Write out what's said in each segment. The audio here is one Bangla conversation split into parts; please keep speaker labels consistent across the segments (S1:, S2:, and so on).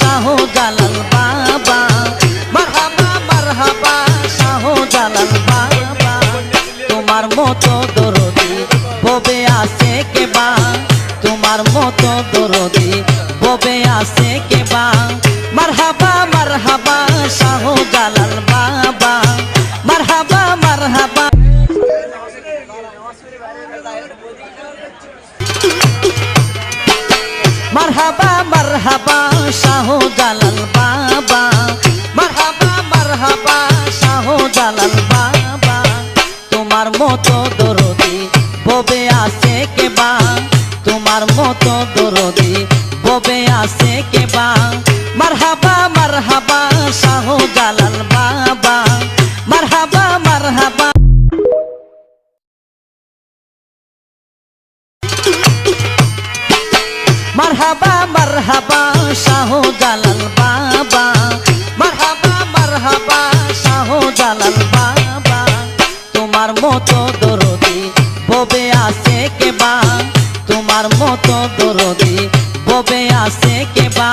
S1: শাহ জালাল বাবা। মারহাবা মারহাবা শাহ জালাল বাবা। তোমার মতো তোমার মতো দরদি ববে আছে কেবা মারহাবা মারহাবা শাহ জালাল মারহাবা মারহাবা, শাহ জালাল বাবা। মারহাবা মারহাবা, শাহ জালাল বাবা। তোমার মতো দরদি ববে আছে কেবা তোমার মতো দরদি ববে আছে কেবা মারহাবা মারহাবা, শাহ জালাল মারহাবা মারহাবা শাহ জালাল বাবা। মারহাবা মারহাবা শাহ জালাল বাবা। তোমার মতো দরদি ববে আছে কেবা তোমার মতো দরদি ববে আছে কেবা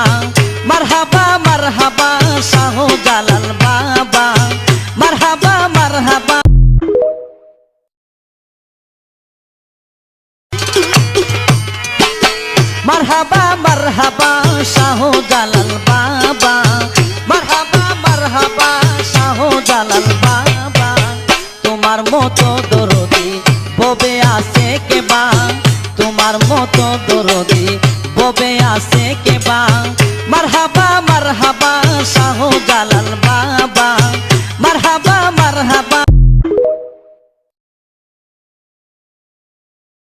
S1: মারহাবা মারহাবা শাহ জালাল মারহাবা মারহাবা শাহ জালাল বাবা। মারহাবা মারহাবা শাহ জালাল বাবা। তোমার মতো দরদি ববে আছে কেবা তোমার মতো দরদি ববে আছে মারহাবা মারহাবা শাহ জালাল